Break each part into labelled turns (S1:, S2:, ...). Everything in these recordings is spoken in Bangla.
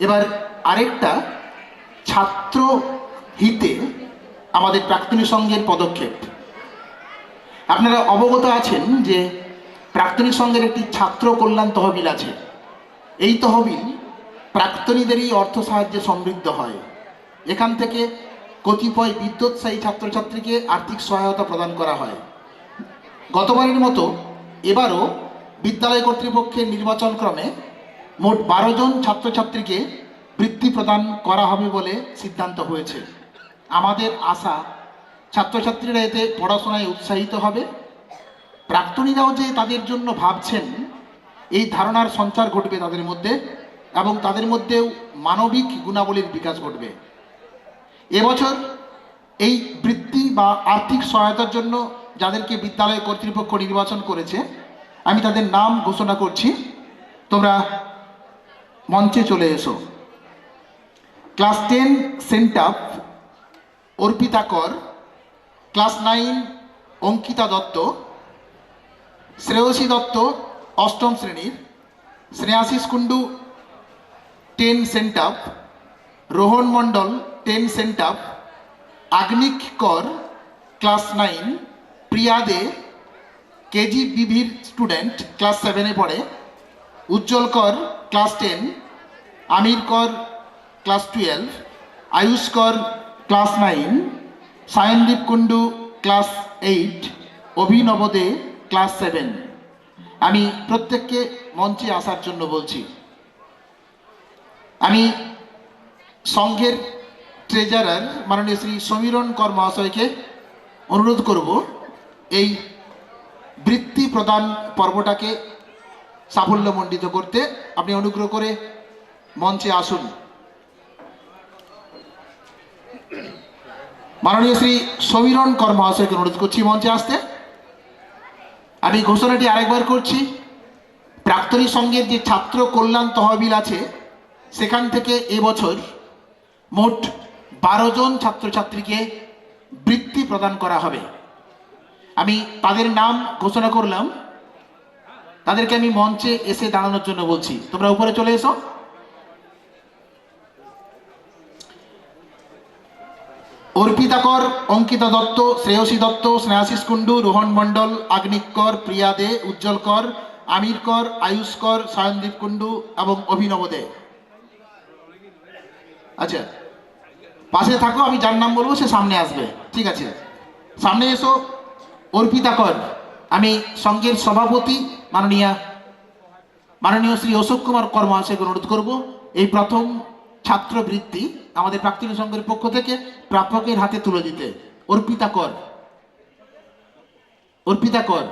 S1: এবার আরেকটা ছাত্র হিতে আমাদের প্রাক্তনী সংঘের পদক্ষেপ। আপনারা অবগত আছেন যে প্রাক্তনী সংঘের একটি ছাত্র কল্যাণ তহবিল আছে। এই তহবিল প্রাক্তনীদেরই অর্থ সাহায্যে সমৃদ্ধ হয়। এখান থেকে কতিপয় বিদ্যুৎসাহী ছাত্রছাত্রীকে আর্থিক সহায়তা প্রদান করা হয়। গতবারের মতো এবারও বিদ্যালয় কর্তৃপক্ষের নির্বাচন ক্রমে মোট বারো জন ছাত্রছাত্রীকে বৃত্তি প্রদান করা হবে বলে সিদ্ধান্ত হয়েছে। আমাদের আশা, ছাত্রছাত্রীরা এতে পড়াশোনায় উৎসাহিত হবে। প্রাক্তনীরাও যে তাদের জন্য ভাবছেন, এই ধারণার সঞ্চার ঘটবে তাদের মধ্যে এবং তাদের মধ্যেও মানবিক গুণাবলীর বিকাশ ঘটবে। এবছর এই বৃত্তি বা আর্থিক সহায়তার জন্য যাদেরকে বিদ্যালয় কর্তৃপক্ষ নির্বাচন করেছে, আমি তাদের নাম ঘোষণা করছি। তোমরা মঞ্চে চলে এসো। Class ten sent up Arpita Kar. Class nine, Ankita Dutta. Shreyashi Dutta, অষ্টম শ্রেণির। Shreyashis Kundu, ten sent up Rohan Mondal, ten sent up Agnik Kar, class nine. Priya De, KG বিভির student, class সেভেনে পড়ে। উজ্জ্বল কর, ক্লাস টেন। আমির কর, class twelve Ayush Kar, class nine Sayandip Kundu, class eight Abhinav De class seven আমি প্রত্যেককে মঞ্চে আসার জন্য বলছি, আমি সংঘের ট্রেজারার মাননীয় শ্রী সমীরণ কর মহাশয়কে অনুরোধ করব, এই বৃত্তি প্রদান পর্বটাকে সাফল্যমণ্ডিত করতে। আপনি অনুগ্রহ করে মঞ্চে আসুন। মাননীয় শ্রী সমীরণ কর অনুরোধ করছি মঞ্চে আসতে। আমি ঘোষণাটি আরেকবার করছি। প্রাক্তনী সংঘের যে ছাত্র কল্যাণ তহবিল আছে, সেখান থেকে এবছর মোট বারো জন ছাত্রছাত্রীকে বৃত্তি প্রদান করা হবে। আমি তাদের নাম ঘোষণা করলাম। তাদেরকে আমি মঞ্চে এসে দাঁড়ানোর জন্য বলছি। তোমরা উপরে চলে এসো। অর্পিতা কর অঙ্কিতা দত্ত, শ্রেয়সী দত্ত, স্নেহাশিস কুণ্ডু, রোহন মণ্ডল আগ্নিক কর প্রিয়া দে, উজ্জ্বল কর, আমির কর, আয়ুষ কর, সায়নদীপ কুণ্ডু এবং অভিনব দে। আচ্ছা পাশে থাকো, আমি যার নাম বলব সে সামনে আসবে। ঠিক আছে। সামনে এসো অর্পিতা কর আমি সংঘের সভাপতি, মাননীয়া, মাননীয় শ্রী অশোক কুমার কর মহাশয়কে অনুরোধ করব, এই প্রথম ছাত্রবৃত্তি আমাদের প্রাক্তন সংঘের পক্ষ থেকে প্রাপকের হাতে তুলে দিতে। অর্পিতা কর। অর্পিতা কর।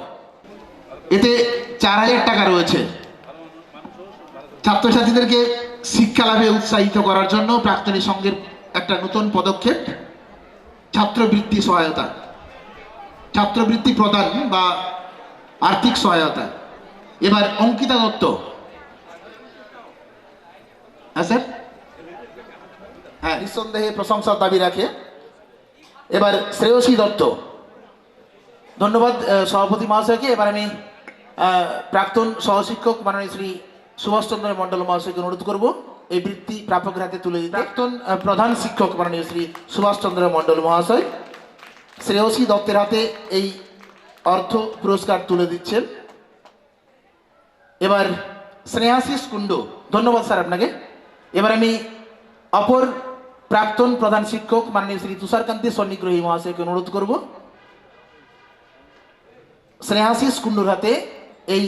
S1: এতে চার হাজার টাকা রয়েছে। ছাত্রছাত্রীদেরকে শিক্ষা লাভে উৎসাহিত করার জন্য প্রাক্তনী সংঘের একটা নতুন পদক্ষেপ, ছাত্রবৃত্তি সহায়তা। ছাত্রবৃত্তি প্রদান বা আর্থিক সহায়তা। এবার অঙ্কিতা দত্ত। হ্যাঁ স্যার? হ্যাঁ নিঃসন্দেহে প্রশংসার দাবি রাখে। এবার শ্রেয়সী দত্ত। ধন্যবাদ সভাপতি মহাশয়কে। এবার আমি প্রাক্তন সহশিক্ষক মাননীয় শ্রী সুভাষচন্দ্র মণ্ডল মহাশয়কে অনুরোধ করব এই বৃত্তি প্রাপকের হাতে তুলে দিতে। প্রাক্তন প্রধান শিক্ষক মাননীয় শ্রী সুভাষচন্দ্র মণ্ডল মহাশয় শ্রেয়সী দত্তের হাতে এই অর্থ পুরস্কার তুলে দিচ্ছেন। এবার স্নেহাশিস কুণ্ডু। ধন্যবাদ স্যার আপনাকে। এবার আমি অপর প্রাক্তন প্রধান শিক্ষক মাননীয় শ্রী তুষারকান্তি সন্নিগ্রহী মহাশয়কে অনুরোধ করব। স্নেহাশিস কুণ্ডুর হাতে এই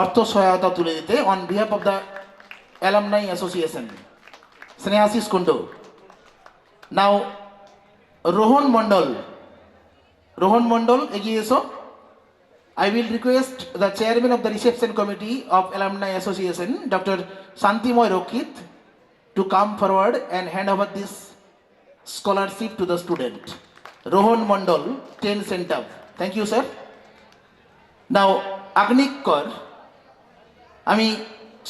S1: অর্থ সহায়তা তুলে দিতে on behalf of the alumni association Snehashis Kundu. Now Rohan Mondal Rohan Mondal এগিয়ে এসো। I will request the chairman of the reception committee of Alumni Association, Dr. Santimoy Rokit, to come forward and hand over this scholarship to the student. Rohan Mondal, 10 center. Thank you, sir. Now, Agnik Kor, আমি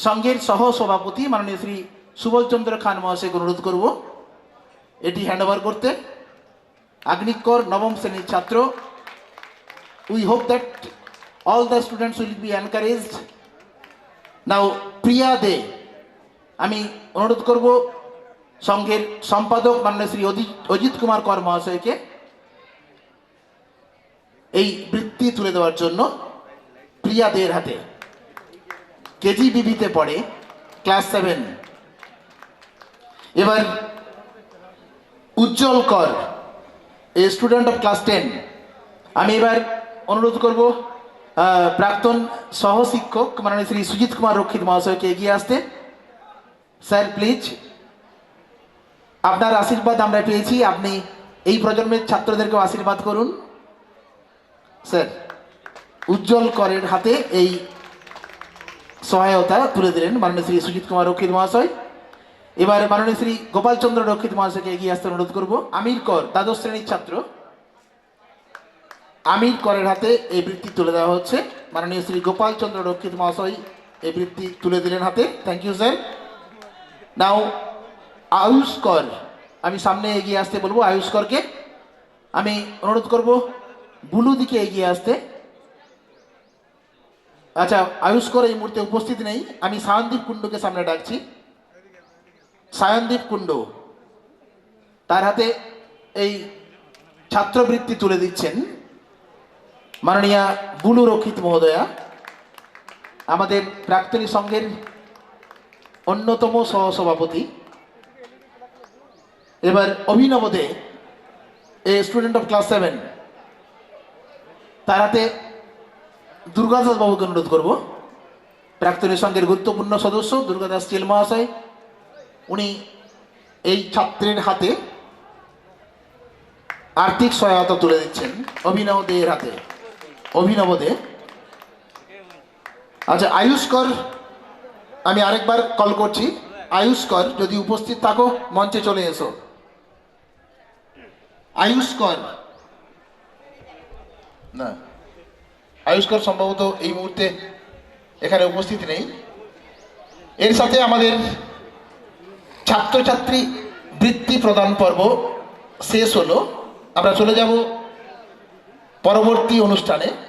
S1: সংঘের সহ সভাপতি মাননীয় শ্রী সুবলচন্দ্র খান মহাশয়কে অনুরোধ করব এটি হ্যান্ড ওভার করতে আগ্নিক কর নবম শ্রেণির ছাত্র we hope that all the students will be encouraged. Now, Priya De, আমি অনুরোধ করব সংঘের সম্পাদক মাননীয় শ্রী অজিত কুমার কর মহাশয়কে এই বৃত্তি তুলে দেওয়ার জন্য প্রিয়াদের হাতে। কেজি বিবিতে পড়ে, ক্লাস সেভেন। এবার উজ্জ্বল কর স্টুডেন্ট অফ ক্লাস টেন। আমি এবার অনুরোধ করব প্রাক্তন সহশিক্ষক মানে শ্রী সুজিত কুমার রক্ষিত মহাশয়কে এগিয়ে আসতে। স্যার প্লিজ আপনার আশীর্বাদ আমরা পেয়েছি। আপনি এই প্রজন্মের ছাত্রদেরকেও আশীর্বাদ করুন। স্যার, উজ্জ্বল করের হাতে এই সহায়তা তুলে দিলেন মাননীয় শ্রী সুজিত কুমার রক্ষিত মহাশয়। এবার মাননীয় শ্রী গোপালচন্দ্র রক্ষিত মহাশয়কে এগিয়ে আসতে অনুরোধ করব। আমির কর, দ্বাদশ শ্রেণির ছাত্র। আমির করের হাতে এই বৃত্তি তুলে দেওয়া হচ্ছে। মাননীয় শ্রী গোপালচন্দ্র রক্ষিত মহাশয় এই বৃত্তি তুলে দিলেন হাতে। থ্যাংক ইউ স্যার নাও আয়ুষ্কর, আমি সামনে এগিয়ে আসতে বলব, আয়ুষ্করকে। আমি অনুরোধ করব, বুলু দিকে এগিয়ে আসতে। আচ্ছা আয়ুষ্কর এই মুহূর্তে উপস্থিত নেই। আমি সায়নদীপ কুণ্ডুকে সামনে ডাকছি। সায়নদীপ কুণ্ডু, তার হাতে এই ছাত্রবৃত্তি তুলে দিচ্ছেন মাননীয়া বুলু রক্ষিত মহোদয়া। আমাদের প্রাক্তনী সংঘের অন্যতম সহসভাপতি। এবার Abhinav De a student of class seven তার হাতে দুর্গাদাস বাবুকে অনুরোধ করব। প্রাক্তনী সংঘের গুরুত্বপূর্ণ সদস্য দুর্গাদাস চিল মহাশয়, উনি এই ছাত্রের হাতে আর্থিক সহায়তা তুলে দিচ্ছেন অভিনব দেয়ের হাতে। অভিনব দে আচ্ছা আয়ুষ কর আমি আরেকবার কল করছি। আয়ুষ্কর, যদি উপস্থিত থাকো, মঞ্চে চলে এসো। আয়ুষ্কর। না। আয়ুষ্কর সম্ভবত এই মুহূর্তে এখানে উপস্থিত নেই। এর সাথে আমাদের ছাত্রছাত্রী বৃত্তি প্রদান পর্ব শেষ হলো। আমরা চলে যাব পরবর্তী অনুষ্ঠানে।